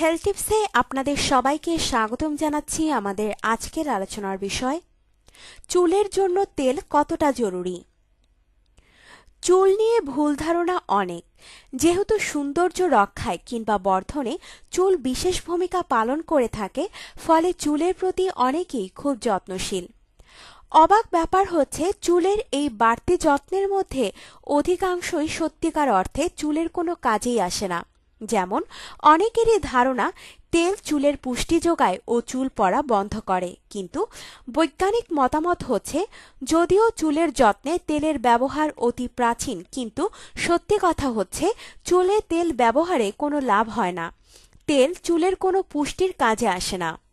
Health টিপসে আপনাদের সবাইকে স্বাগতম জানাচ্ছি আমাদের আজকের আলোচনার বিষয়, চুলের জন্য তেল কতটা জরুরি? চুল নিয়ে ভুল ধারণা অনেক। যেহেতু সৌন্দর্য রক্ষায় কিংবা বর্ধনে চুল বিশেষ ভূমিকা পালন করে থাকে, ফলে চুলের প্রতি অনেকেই খুব যত্নশীল। অবাক ব্যাপার হচ্ছে, চুলের এই বাড়তি যত্নের মধ্যে অধিকাংশই সত্যিকার অর্থে চুলের কোনো কাজেই আসে না। যেমন, অনেকেরই ধারণা তেল চুলের পুষ্টি যোগায় ও চুল পড়া বন্ধ করে। কিন্তু বৈজ্ঞানিক মতামত হচ্ছে, যদিও চুলের যত্নে তেলের ব্যবহার অতি প্রাচীন, কিন্তু সত্যি কথা হচ্ছে, চুলে তেল ব্যবহারে কোনো লাভ হয় না। তেল চুলের কোনো পুষ্টির কাজে আসে না।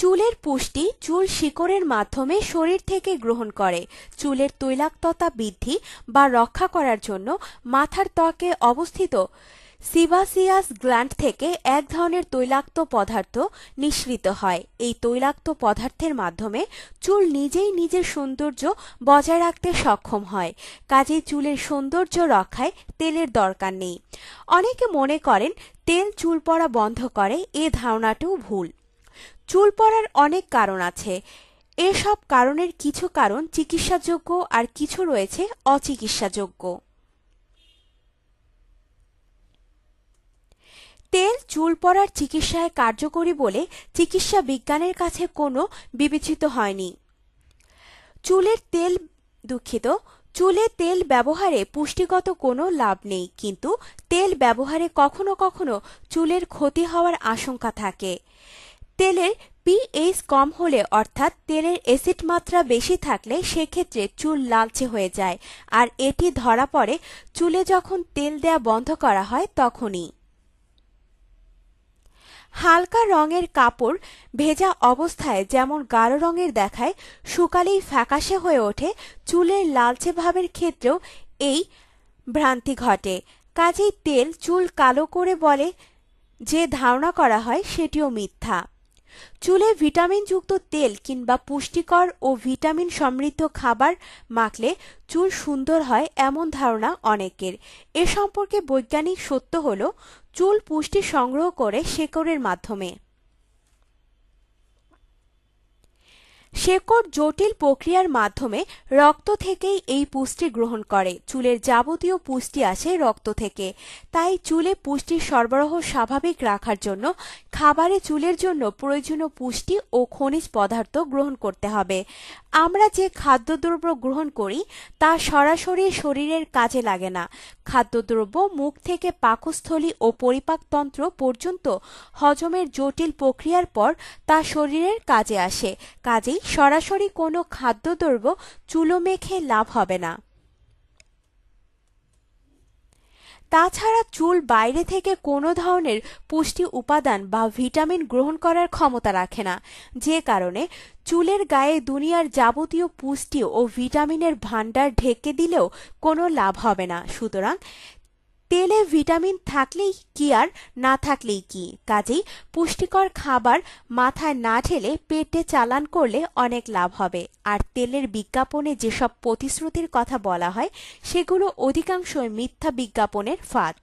চুলের পুষ্টি চুল শিকড়ের মাধ্যমে শরীর থেকে গ্রহণ করে। চুলের তৈলাক্ততা বৃদ্ধি বা রক্ষা করার জন্য মাথার ত্বকে অবস্থিত সিবাসিয়াস গ্ল্যান্ড থেকে এক ধরনের তৈলাক্ত পদার্থ নিঃসৃত হয়। এই তৈলাক্ত পদার্থের মাধ্যমে চুল নিজেই নিজের সৌন্দর্য বজায় রাখতে সক্ষম হয় কাজেই চুলের সৌন্দর্য রক্ষায় তেলের দরকার নেই। অনেকে মনে করেন, তেল চুল পড়া বন্ধ করে, এ ধারণাটাও ভুল। চুল পড়ার অনেক কারণ আছে। এসব কারণের কিছু কারণ চিকিৎসাযোগ্য আর কিছু রয়েছে অচিকিৎসাযোগ্য। তেল চুল পড়ার চিকিৎসায় কার্যকরী বলে চিকিৎসা বিজ্ঞানের কাছে কোনো বিবেচিত হয়নি। চুলের তেল দুঃখিত, চুলে তেল ব্যবহারে পুষ্টিগত কোনো লাভ নেই, কিন্তু তেল ব্যবহারে কখনো কখনো চুলের ক্ষতি হওয়ার আশঙ্কা থাকে। তেলের পিএইচ কম হলে অর্থাৎ তেলের অ্যাসিড মাত্রা বেশি থাকলে সেক্ষেত্রে চুল লালচে হয়ে যায়। আর এটি ধরা পড়ে চুলে যখন তেল দেয়া বন্ধ করা হয় তখনই। হালকা রঙের কাপড় ভেজা অবস্থায় যেমন গাঢ় রঙের দেখায় শুকালেই ফ্যাকাশে হয়ে ওঠে। চুলের লালচে ভাবের ক্ষেত্রেও এই ভ্রান্তি ঘটে। কাজেই তেল চুল কালো করে বলে যে ধারণা করা হয় সেটিও মিথ্যা। চুলে ভিটামিনযুক্ত তেল কিংবা পুষ্টিকর ও ভিটামিন সমৃদ্ধ খাবার মাখলে চুল সুন্দর হয় এমন ধারণা অনেকের। এ সম্পর্কে বৈজ্ঞানিক সত্য হল, চুল পুষ্টি সংগ্রহ করে শেকড়ের মাধ্যমে। শেকড় জটিল প্রক্রিয়ার মাধ্যমে রক্ত থেকেই এই পুষ্টি গ্রহণ করে। চুলের যাবতীয় পুষ্টি আসে রক্ত থেকে। তাই চুলে পুষ্টির সরবরাহ স্বাভাবিক রাখার জন্য খাবারে চুলের জন্য প্রয়োজনীয় পুষ্টি ও খনিজ পদার্থ গ্রহণ করতে হবে। আমরা যে খাদ্যদ্রব্য গ্রহণ করি, তা সরাসরি শরীরের কাজে লাগে না। খাদ্যদ্রব্য মুখ থেকে পাকস্থলী ও পরিপাকতন্ত্র পর্যন্ত হজমের জটিল প্রক্রিয়ার পর তা শরীরের কাজে আসে। কাজেই সরাসরি কোনো খাদ্যদ্রব্য চুলো মেখে লাভ হবে না। তাছাড়া চুল বাইরে থেকে কোনো ধরনের পুষ্টি উপাদান বা ভিটামিন গ্রহণ করার ক্ষমতা রাখে না। যে কারণে চুলের গায়ে দুনিয়ার যাবতীয় পুষ্টি ও ভিটামিনের ভাণ্ডার ঢেকে দিলেও কোনো লাভ হবে না। সুতরাং তেলে ভিটামিন থাকলেই কি আর, না থাকলেই কি? কাজেই পুষ্টিকর খাবার মাথায় না ঢেলে পেটে চালান করলে অনেক লাভ হবে। আর তেলের বিজ্ঞাপনে যেসব প্রতিশ্রুতির কথা বলা হয়, সেগুলো অধিকাংশই মিথ্যা বিজ্ঞাপনের ফাঁদ।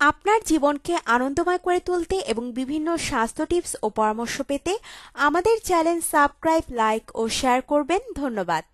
আপনার জীবনকে আনন্দময় করে তুলতে এবং বিভিন্ন স্বাস্থ্য টিপস ও পরামর্শ পেতে আমাদের চ্যানেল সাবস্ক্রাইব, লাইক ও শেয়ার করবেন। ধন্যবাদ।